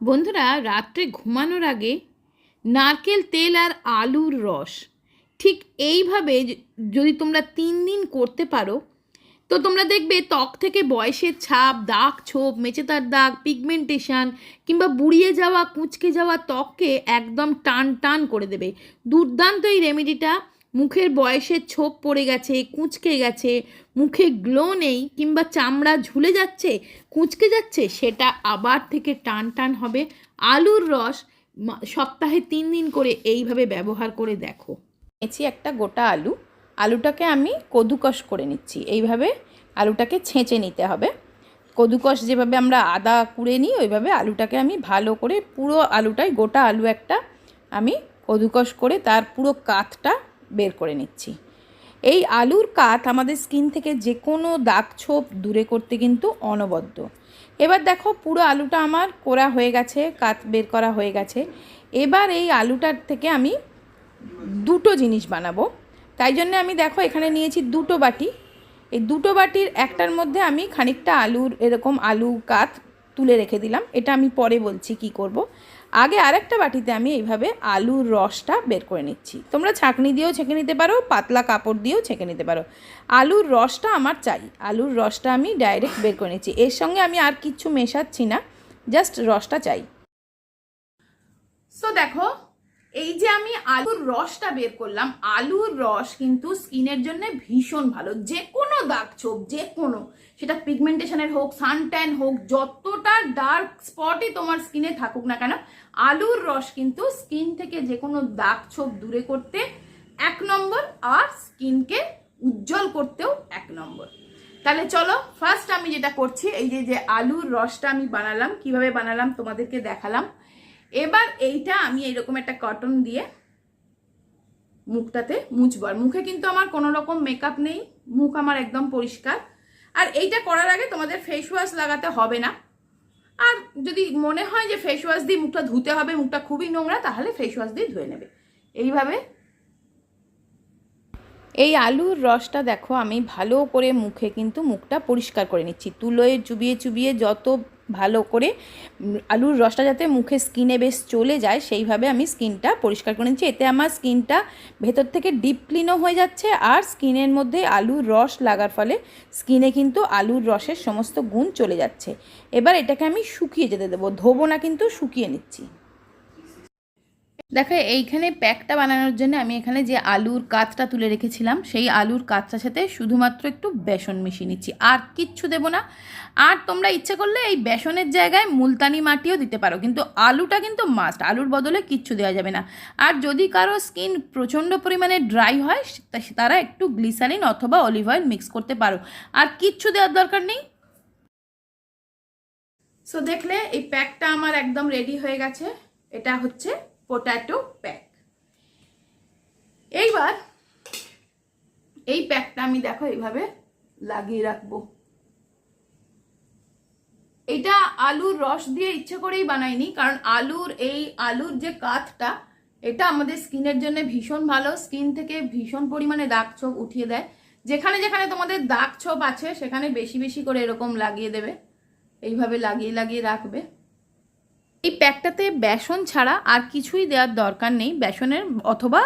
বন্ধুরা, রাত্রে ঘুমানোর আগে নারকেল তেল আর আলুর রস। ঠিক এইভাবে যদি তোমরা তিন দিন করতে পারো, তো তোমরা দেখবে ত্বক থেকে বয়সের ছাপ, দাগ ছোপ মেচেতার দাগ পিগমেন্টেশন কিংবা বুড়িয়ে যাওয়া, কুঁচকে যাওয়া ত্বককে একদম টান টান করে দেবে। দুর্দান্ত এই রেমেডিটা মুখের বয়সের ছোপ পড়ে গেছে, কুঁচকে গেছে, মুখে গ্লো নেই কিংবা চামড়া ঝুলে যাচ্ছে, কুঁচকে যাচ্ছে, সেটা আবার থেকে টান টান হবে। আলুর রস সপ্তাহে তিন দিন করে এইভাবে ব্যবহার করে দেখো। নিয়েছি একটা গোটা আলু। আলুটাকে আমি কদুকস করে নিচ্ছি। এইভাবে আলুটাকে ছেঁচে নিতে হবে। কদুকস যেভাবে আমরা আদা কুড়ে নিই, ওইভাবে আলুটাকে আমি ভালো করে পুরো আলুটাই, গোটা আলু একটা আমি কদুকস করে তার পুরো কাতটা বের করে নিচ্ছি। এই আলুর কাত আমাদের স্কিন থেকে যে কোনো দাগ ছোপ দূরে করতে কিন্তু অনবদ্য। এবার দেখো পুরো আলুটা আমার করা হয়ে গেছে কাত বের করা হয়ে গেছে। এবার এই আলুটার থেকে আমি দুটো জিনিস বানাবো। তাই জন্য আমি দেখো এখানে নিয়েছি দুটো বাটি। এই দুটো বাটির একটার মধ্যে আমি খানিকটা আলুর এরকম আলু কাত তুলে রেখে দিলাম। এটা আমি পরে বলছি কি করব। আগে আরেকটা বাটিতে আমি এইভাবে আলুর রসটা বের করে নিচ্ছি। তোমরা ছাঁকনি দিয়েও ছেঁকে নিতে পারো, পাতলা কাপড় দিয়েও ছেঁকে নিতে পারো। আলুর রসটা আমার চাই। আলুর রসটা আমি ডাইরেক্ট বের করে নিচ্ছি। এর সঙ্গে আমি আর কিচ্ছু মেশাচ্ছি না জাস্ট রসটা চাই। সো দেখো এই যে আমি আলুর রসটা বের করলাম, আলুর রস কিন্তু স্কিনের জন্য ভীষণ ভালো। যে কোনো দাগ ছোপ যে কোনো সেটা পিগমেন্টেশনের হোক সানট্যান হোক, যতটা ডার্ক স্পটই তোমার স্কিনে থাকুক না কেন, আলুর রস কিন্তু স্কিন থেকে যে কোনো দাগ ছোপ দূরে করতে এক নম্বর, আর স্কিনকে উজ্জ্বল করতেও এক নম্বর। তাহলে চলো ফার্স্ট আমি যেটা করছি, এই যে যে আলুর রসটা আমি বানালাম, কীভাবে বানালাম তোমাদেরকে দেখালাম। এবার এইটা আমি এইরকম একটা কটন দিয়ে মুখটাতে মুছবো। আর মুখে কিন্তু আমার কোনো রকম মেকআপ নেই, মুখ আমার একদম পরিষ্কার। আর এইটা করার আগে তোমাদের ফেস ওয়াশ লাগাতে হবে না। আর যদি মনে হয় যে ফেস ওয়াশ দিয়ে মুখটা ধুতে হবে, মুখটা খুবই নোংরা, তাহলে ফেস ওয়াশ দিয়ে ধুয়ে নেবে। এইভাবে এই আলুর রসটা দেখো, আমি ভালো করে মুখে কিন্তু মুখটা পরিষ্কার করে নিচ্ছি। তুলোয় চুবিয়ে চুবিয়ে যত ভালো করে আলুর রসটা যাতে মুখে স্কিনে বেশ চলে যায়, সেইভাবে আমি স্কিনটা পরিষ্কার করে নিচ্ছি। এতে আমার স্কিনটা ভেতর থেকে ডিপ ক্লিনও হয়ে যাচ্ছে আর স্কিনের মধ্যে আলুর রস লাগার ফলে স্কিনে কিন্তু আলুর রসের সমস্ত গুণ চলে যাচ্ছে। এবার এটাকে আমি শুকিয়ে যেতে দেবো, ধোবো না কিন্তু শুকিয়ে নিচ্ছি। দেখো, এইখানে প্যাকটা বানানোর জন্য আমি এখানে যে আলুর কাতটা তুলে রেখেছিলাম, সেই আলুর কাতটার সাথে শুধুমাত্র একটু বেসন মিশিয়ে নিচ্ছি। আর কিচ্ছু দেবো না। আর তোমরা ইচ্ছে করলে এই বেসনের জায়গায় মুলতানি মাটিও দিতে পারো, কিন্তু আলুটা কিন্তু মাস্ট আলুর বদলে কিচ্ছু দেওয়া যাবে না। আর যদি কারও স্কিন প্রচণ্ড পরিমাণে ড্রাই হয় তারা একটু গ্লিসারিন অথবা অলিভ অয়েল মিক্স করতে পারো। আর কিচ্ছু দেওয়ার দরকার নেই। সো দেখলে এই প্যাকটা আমার একদম রেডি হয়ে গেছে। এটা হচ্ছে পোট্যাটো প্যাক এইবার এই প্যাকটা আমি দেখো এইভাবে লাগিয়ে রাখব। এটা আলুর রস দিয়ে ইচ্ছে করেই বানাইনি, কারণ আলুর এই আলুর যে কাঠটা এটা আমাদের স্কিনের জন্য ভীষণ ভালো, স্কিন থেকে ভীষণ পরিমাণে দাগ ছোপ উঠিয়ে দেয়। যেখানে যেখানে তোমাদের দাগ ছোপ আছে, সেখানে বেশি বেশি করে এরকম লাগিয়ে দেবে। এইভাবে লাগিয়ে লাগিয়ে রাখবে। এই প্যাকটাতে বেসন ছাড়া আর কিছুই দেওয়ার দরকার নেই বেসনের অথবা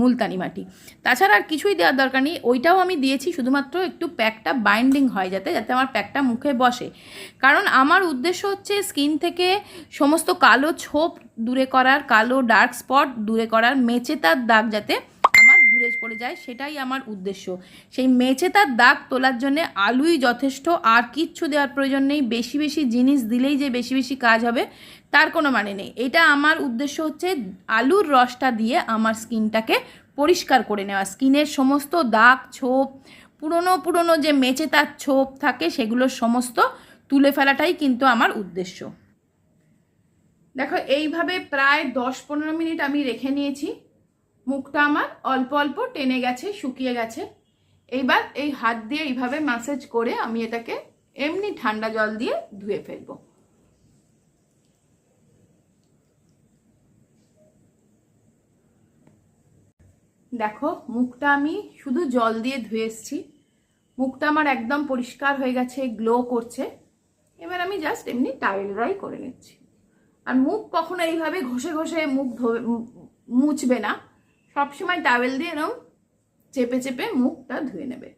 মুলতানি মাটি। তাছাড়া আর কিছুই দেওয়ার দরকার নেই। ওইটাও আমি দিয়েছি শুধুমাত্র একটু প্যাকটা বাইন্ডিং হয় যাতে যাতে আমার প্যাকটা মুখে বসে। কারণ আমার উদ্দেশ্য হচ্ছে স্কিন থেকে সমস্ত কালো ছোপ দূরে করার, কালো ডার্ক স্পট দূরে করার, মেচেতার দাগ যাতে করে যায়, সেটাই আমার উদ্দেশ্য। সেই মেচেতার দাগ তোলার জন্য আলুই যথেষ্ট, আর কিচ্ছু দেওয়ার প্রয়োজন নেই। বেশি বেশি জিনিস দিলেই যে বেশি বেশি কাজ হবে, তার কোনো মানে নেই। এটা আমার উদ্দেশ্য হচ্ছে আলুর রসটা দিয়ে আমার স্কিনটাকে পরিষ্কার করে নেওয়া। স্কিনের সমস্ত দাগ, ছোপ, পুরনো পুরনো যে মেচেতার ছোপ থাকে, সেগুলোর সমস্ত তুলে ফেলাটাই কিন্তু আমার উদ্দেশ্য। দেখো, এইভাবে প্রায় দশ পনেরো মিনিট আমি রেখে নিয়েছি। মুখটা আমার অল্প অল্প টেনে গেছে, শুকিয়ে গেছে। এইবার এই হাত দিয়ে এইভাবে ম্যাসেজ করে আমি এটাকে এমনি ঠান্ডা জল দিয়ে ধুয়ে ফেলব। দেখো, মুখটা আমি শুধু জল দিয়ে ধুয়ে এসেছি। মুখটা আমার একদম পরিষ্কার হয়ে গেছে গ্লো করছে। এবার আমি জাস্ট এমনি টাইল ড্রাই করে নিচ্ছি। আর মুখ কখনো এইভাবে ঘষে ঘষে মুখ মুছবে না। সবসময় টাওয়েল দিয়ে এরকম চেপে চেপে মুখটা ধুয়ে নেবে।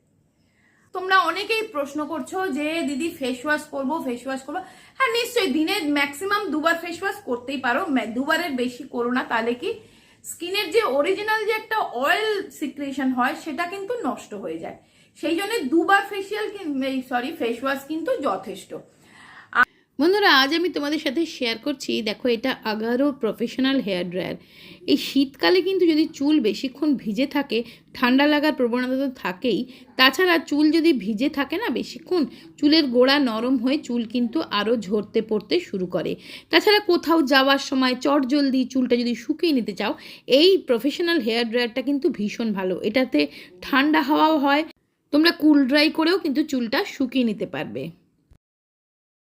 তোমরা অনেকেই প্রশ্ন করছ যে, দিদি ফেস ওয়াশ করব ফেস ওয়াশ করব? হ্যাঁ নিশ্চয়ই দিনে ম্যাক্সিমাম দুবার ফেস ওয়াশ করতেই পারো। দুবারের বেশি করো না, তাহলে কি? স্কিনের যে অরিজিনাল যে একটা অয়েল সিক্রেশন হয়, সেটা কিন্তু নষ্ট হয়ে যায়। সেই জন্য দুবার ফেসিয়াল সরি ফেস ওয়াশ কিন্তু যথেষ্ট। বন্ধুরা, আজ আমি তোমাদের সাথে শেয়ার করছি, দেখো এটা আগারো প্রফেশনাল হেয়ার ড্রায়ার এই শীতকালে কিন্তু যদি চুল বেশিক্ষণ ভিজে থাকে, ঠান্ডা লাগার প্রবণতা তো থাকেই, তাছাড়া চুল যদি ভিজে থাকে না বেশিক্ষণ, চুলের গোড়া নরম হয়ে চুল কিন্তু আরও ঝরতে পড়তে শুরু করে। তাছাড়া কোথাও যাওয়ার সময় চট জলদি চুলটা যদি শুকিয়ে নিতে চাও, এই প্রফেশনাল হেয়ার ড্রায়ারটা কিন্তু ভীষণ ভালো। এটাতে ঠান্ডা হাওয়াও হয়, তোমরা কুল ড্রাই করেও কিন্তু চুলটা শুকিয়ে নিতে পারবে।